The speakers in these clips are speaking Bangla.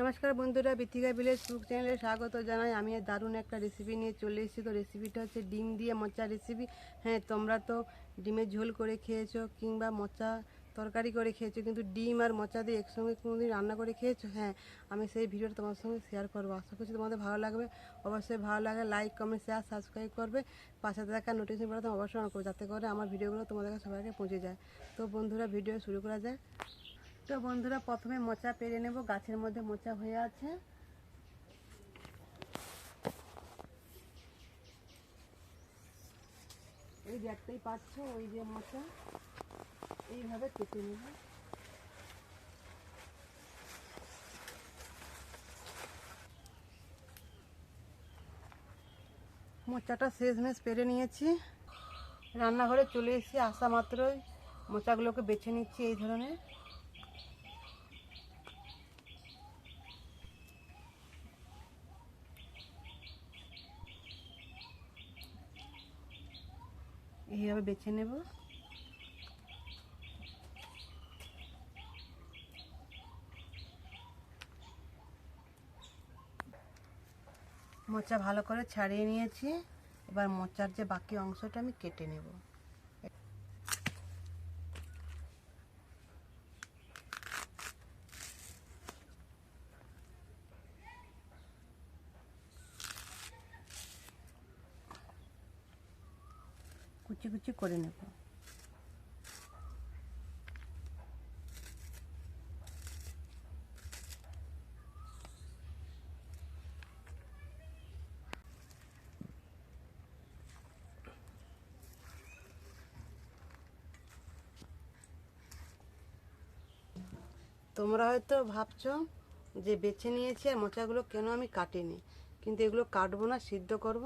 নমস্কার বন্ধুরা, বিথিকা ভিলেজ কুক চ্যানেলে স্বাগত জানাই। আমি দারুণ একটা রেসিপি নিয়ে চলে এসেছি। তো রেসিপিটা হচ্ছে ডিম দিয়ে মোচা রেসিপি হ্যাঁ তোমরা তো ডিমের ঝোল করে খেয়েছো কিংবা মোচা তরকারি করে খেয়েছো, কিন্তু ডিম আর মোচা দিয়ে একসঙ্গে কোনোদিন রান্না করে খেয়েছো? হ্যাঁ আমি সেই ভিডিওটা তোমার সঙ্গে শেয়ার করব। আশা করছি তোমাদের ভালো লাগবে। অবশ্যই ভালো লাগে লাইক কমেন্ট শেয়ার সাবস্ক্রাইব করবে। পাশে থাকা নোটিফিকেশন বাটন অবশ্যই করবে, যাতে করে আমার ভিডিওগুলো তোমাদের কাছে সবাইকে পৌঁছে যায়। তো বন্ধুরা ভিডিও শুরু করা যায় তো বন্ধুরা, প্রথমে মোচা পেরে নেব। গাছের মধ্যে মোচা হয়ে আছে। এই দেখতেই পাচ্ছ ওই যে মোচা। এইভাবে কেটে নেব। মোচাটা শেষমেশ পেরে নিয়েছি। রান্নাঘরে চলে এসেছি, আসা মাত্রই। মোচাগুলোকে বেছে নিচ্ছি এই ধরনের। এইভাবে বেছে নেব। মোচা ভালো করে ছাড়িয়ে নিয়েছি। এবার মোচার যে বাকি অংশটা আমি কেটে নেব। কুচি কুচি করে নেব। তোমরা হয়তো ভাবছ যে বেছে নিয়েছি আর মোচাগুলো কেন আমি কাটিনি, কিন্তু এগুলো কাটবো না, সিদ্ধ করব,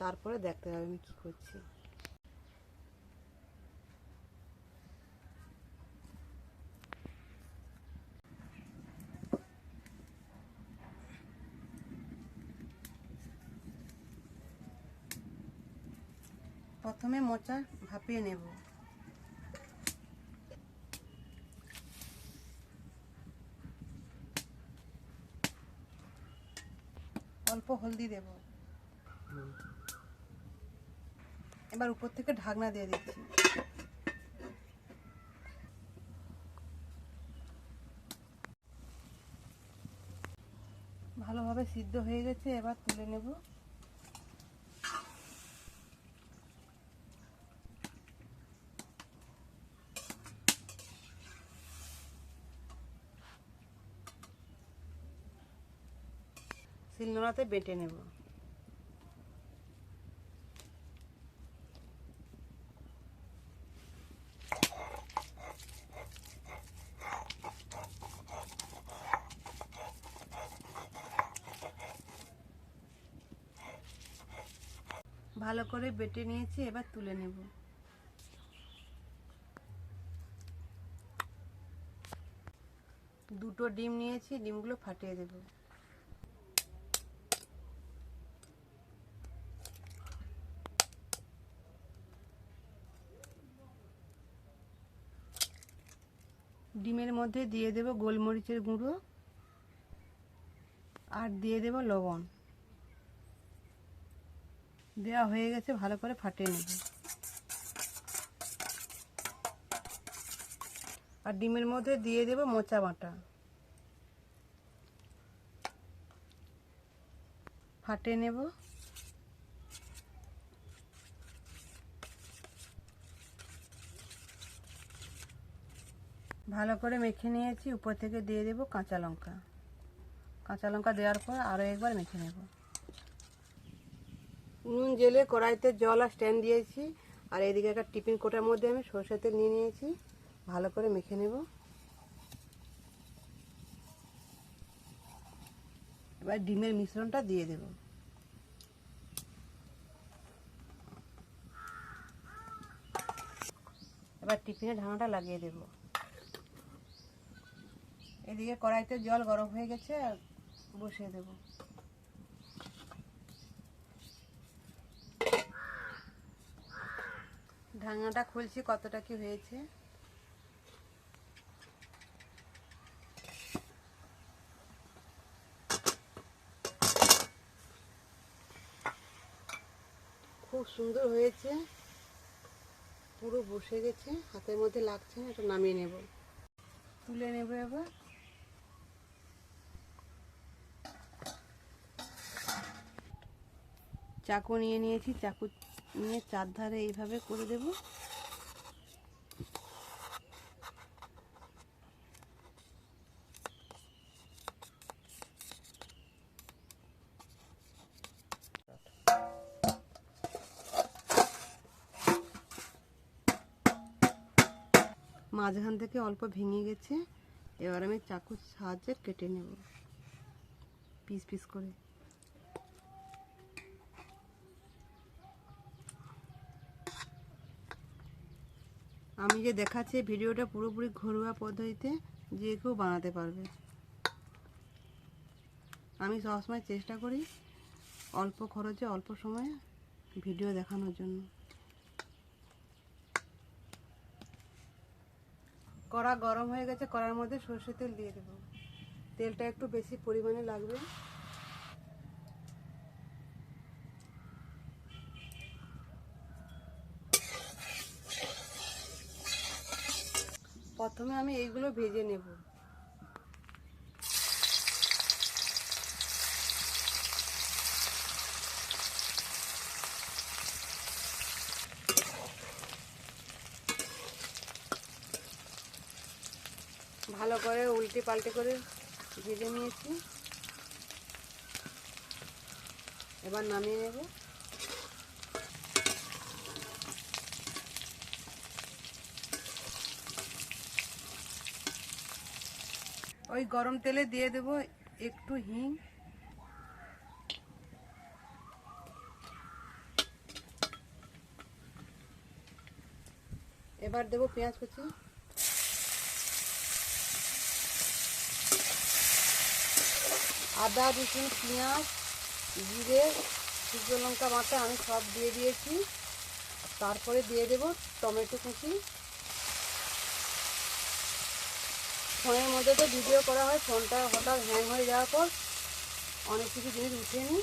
তারপরে দেখতে হবে আমি কী করছি। প্রথমে মোচা ভাপিয়ে নেব। অল্প হলদি দেব। এবার উপর থেকে ঢাকনা দিয়ে দিচ্ছি। ভালোভাবে সিদ্ধ হয়ে গেছে, এবার তুলে নেব। শিলনোড়াতে বেটে নেব। ভালো করে বেটে নিয়েছি, এবার তুলে নেব। দুটো ডিম নিয়েছি, ডিমগুলো ফাটিয়ে দেবো। ডিমের মধ্যে দিয়ে দেব গোলমরিচের গুঁড়ো আর দিয়ে দেব লবণ। দেওয়া হয়ে গেছে, ভালো করে ফাটিয়ে নেব। আর ডিমের মধ্যে দিয়ে দেব মোচা বাটা। ফাটিয়ে নেব। ভালো করে মেখে নিয়েছি। উপর থেকে দিয়ে দেব কাঁচা লঙ্কা। কাঁচা লঙ্কা দেওয়ার পর আরও একবার মেখে নেব। নুন জেলে কড়াইতে জল আর স্ট্যান্ড দিয়েছি। আর এদিকে একটা টিফিন কোটার মধ্যে আমি সরষে তেল নিয়ে নিয়েছি। ভালো করে মেখে নেব। এবার ডিমের মিশ্রণটা দিয়ে দেব। এবার টিফিনের ঢাকনাটা লাগিয়ে দেবো। এদিকে কড়াইতে জল গরম হয়ে গেছে, আর বসিয়ে দেব। ঢাঙাটা খুলছি, কতটা কি হয়েছে। খুব সুন্দর হয়েছে। পুরো বসে গেছে, হাতের মধ্যে লাগছে না একটু নামিয়ে নেব। তুলে নেব এবার। চাকু নিয়ে নিয়েছি, চাকু নিয়ে চারধারে এইভাবে করে দেব। মাঝখান থেকে অল্প ভেঙে গেছে, এবার আমি চাকুর সাহায্যে কেটে নেব, পিস পিস করে আমি যে দেখাচ্ছি ভিডিওটা পুরোপুরি ঘরোয়া পদ্ধতিতে যে কেউ বানাতে পারবে। আমি সবসময় চেষ্টা করি অল্প খরচে, অল্প সময়ে ভিডিও দেখানোর জন্য। কড়া গরম হয়ে গেছে, কড়ার মধ্যে সর্ষে তেল দিয়ে দেবো। তেলটা একটু বেশি পরিমাণে লাগবে। প্রথমে আমি এইগুলো ভেজে নেব। ভালো করে উল্টে পাল্টে করে ভেজে নিয়েছি। এবার নামিয়ে নেব। ওই গরম তেলে দিয়ে দেব একটু হিং। এবার দেব পেঁয়াজ কুচি। আদা, রসুন, পেঁয়াজ, জিরে, শুকনো লঙ্কা বাটা আমি সব দিয়ে দিয়েছি। তারপরে দিয়ে দেব টমেটো কুচি। ফোনের মধ্যে তো ভিডিও করা হয়, ফোনটা হঠাৎ হ্যাং হয়ে যাওয়ার পর অনেক কিছু জিনিস উঠে নিই।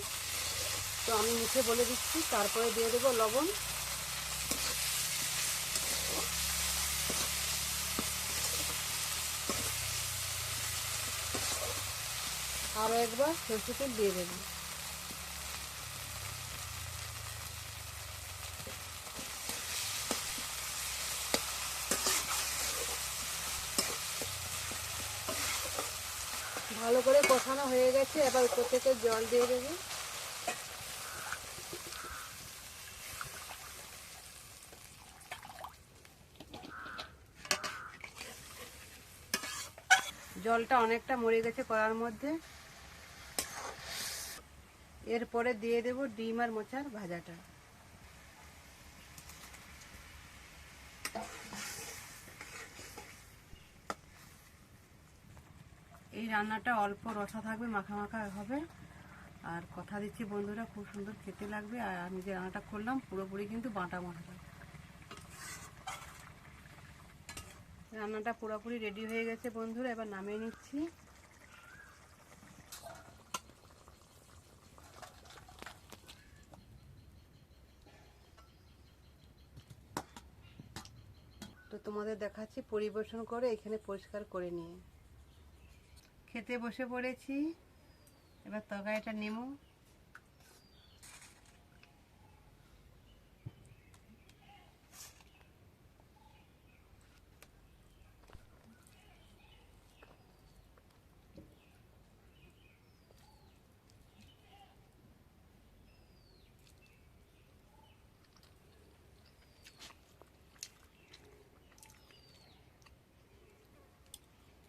তো আমি মুখে বলে দিচ্ছি, তারপরে দিয়ে দেবো লবণ। আরও একবার সরষে তেল দিয়ে দেবো। ভালো করে কষানো হয়ে গেছে, এবার উপর থেকে জল দিয়ে দেবো। জলটা অনেকটা মরে গেছে কড়ার মধ্যে। এরপরে দিয়ে দেব ডিম আর মোচার ভাজাটা। রান্নাটা অল্প রসা থাকবে, মাখা মাখা হবে। আর কথা দিচ্ছি বন্ধুরা, খুব সুন্দর খেতে লাগবে। আর আমি যে রান্নাটা করলাম, পুরোপুরি কিন্তু বাটা মশলা। রান্নাটা পুরোপুরি রেডি হয়ে গেছে বন্ধুরা, এবার নামিয়ে নিচ্ছি। তো তোমাদের দেখাচ্ছি পরিবেশন করে, এখানে পরিষ্কার করে নিয়ে। খেতে বসে পড়েছি। এবার তরকারিটা নেমো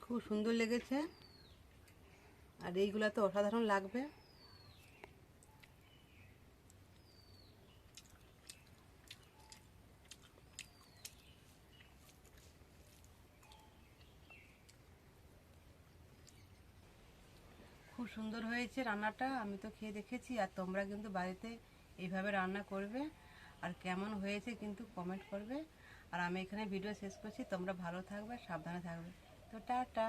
খুব সুন্দর লেগেছে। আর এইগুলো তো অসাধারণ লাগবে। খুব সুন্দর হয়েছে রান্নাটা, আমি তো খেয়ে দেখেছি, আর তোমরা কিন্তু বাড়িতে এইভাবে রান্না করবে, আর কেমন হয়েছে কিন্তু কমেন্ট করবে। আর আমি এখানে ভিডিও শেষ করছি, তোমরা ভালো থাকবে, সাবধানে থাকবে। তো টাটা।